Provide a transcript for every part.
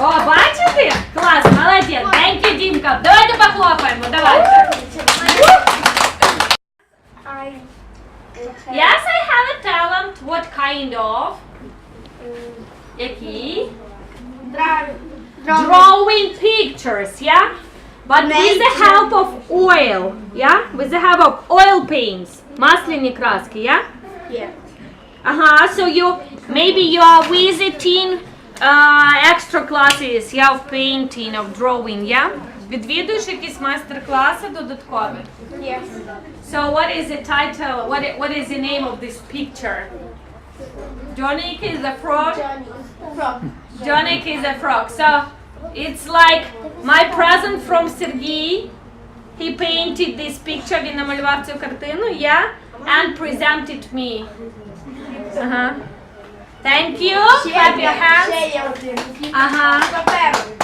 О, бачите? Клас, молодець. Деньки, Дімка. Давайте похлопаємо. Давайте. Yes, I have a talent. What kind of? Який? Drawing pictures, yeah? But with the help of oil, yeah? With the help of oil paints. Масляні краски, yeah? Yeah. Ага, so you, maybe you are visiting uh, extra classes, yeah, of painting, of drawing, yeah? Відвідуєш якісь майстер-класи додаткові? Yes. So what is the title? What i- what is the name of this picture? Jonik is a frog. Johnny. Frog. Jonik is a frog. So it's like my present from Sergey. He painted this picture. Він намалював цю картину, yeah, and presented me. Ага. Thank you. Clap your hands. Ага. Farley.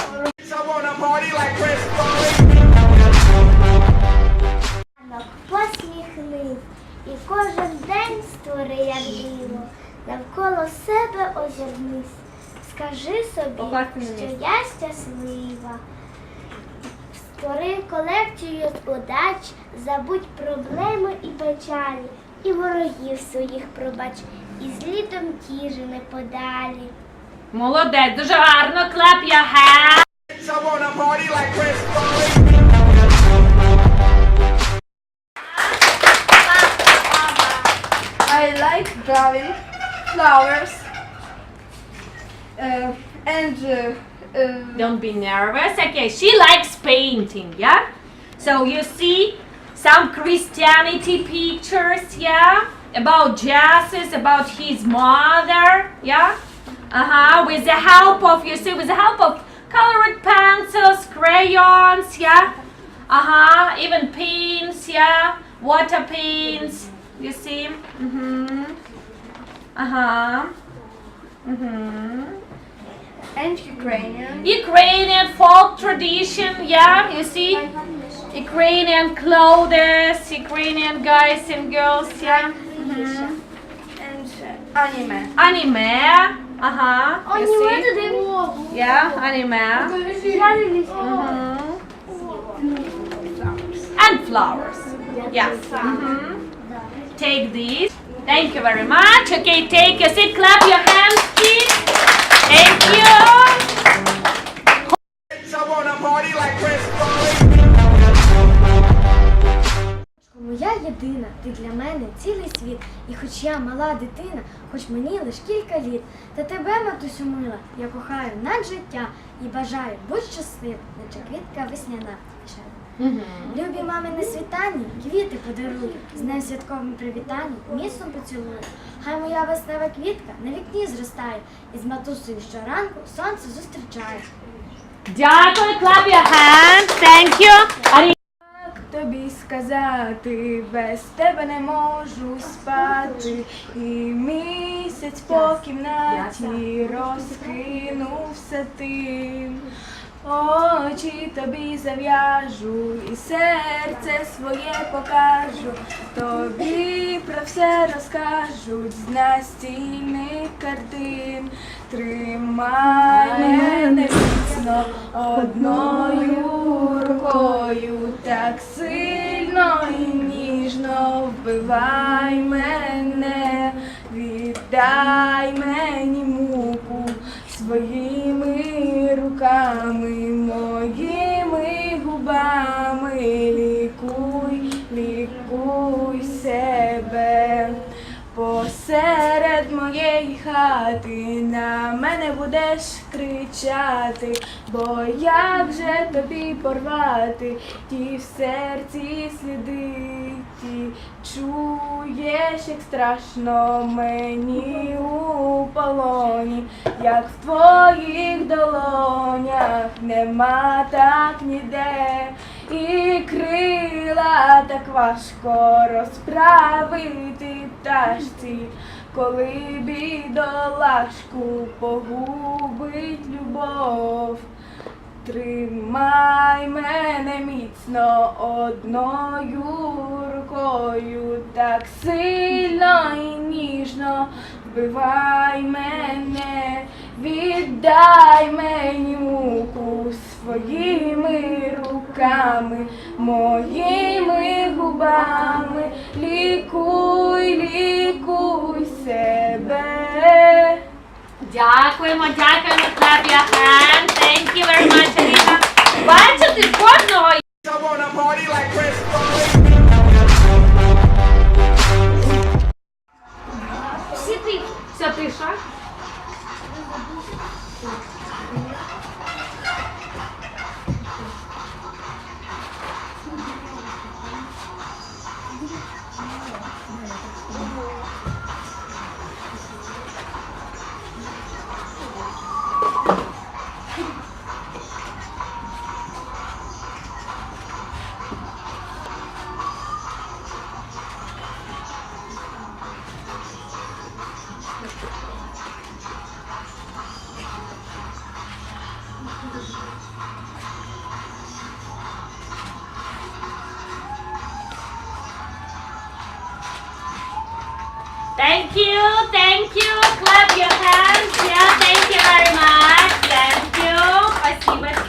посміхнись, і кожен день створи як диво. Навколо себе озирнись, скажи собі, що я щаслива. Створи колекцію з удач, забудь проблеми і печалі, і ворогів своїх пробач, і з літом тіжини подалі. Молодець, дуже гарно. Clap your hands. I wanna party like Chris Farley. I like drawing flowers. Uh, and uh, uh, Don't be nervous. Okay, she likes painting, yeah? So you see some Christianity pictures, yeah? About Jesus, about his mother, yeah? Uh-huh. With the help of, you see, with the help of colored pencils, crayons, yeah? Uh-huh. Even paints, yeah? Water paints. You see? Mm-hmm. Uh-huh. Mm-hmm. and Ukrainian. Ukrainian folk tradition, yeah, you see? Ukrainian clothes, Ukrainian guys and girls, yeah. Mhm. And uh, anime. Anime, uh-huh. You see? Yeah, anime. Mhm. And flowers. Yes. Mhm. Take these. Thank you very much. Okay, take a seat. Clap your hands, please. Thank you. Моя єдина, ти для мене цілий світ. І хоч я мала дитина, хоч мені лиш кілька літ, та тебе, матусю мила, я кохаю над життя і бажаю будь щаслив, наче квітка весняна. Ще. Любі мами на світанні, квіти подарую, з днем святковим привітанням, міцно поцілую. Хай моя веснева квітка на вікні зростає, і з матусею щоранку сонце зустрічає. Дякую. Clap your hands. Thank you. Тобі сказати, без тебе не можу спати, і місяць по кімнаті розкинувся тим. Очі тобі зав'яжу і серце своє покажу, тобі про все розкажуть з настільних картин. Тримай мене міцно одною рукою, так сильно і ніжно вбивай мене, віддай мені муку своїми Посеред моєї хати. На мене будеш кричати, бо як же тобі порвати? Ті в серці сліди, ті чуєш, як страшно мені у полоні, як в твоїх долонях нема так ніде, і крила так важко розправити пташці, коли бідолашку погубить любов. Тримай мене міцно одною рукою, так сильно і ніжно вбивай мене, віддай мені муку своїми руками. руками, Дякуємо, дякуємо. Hand. Thank you very much, Аліна. Бачите, кожного всі ти. Все, тиша. Thank you, thank you. Clap your hands. Thank you.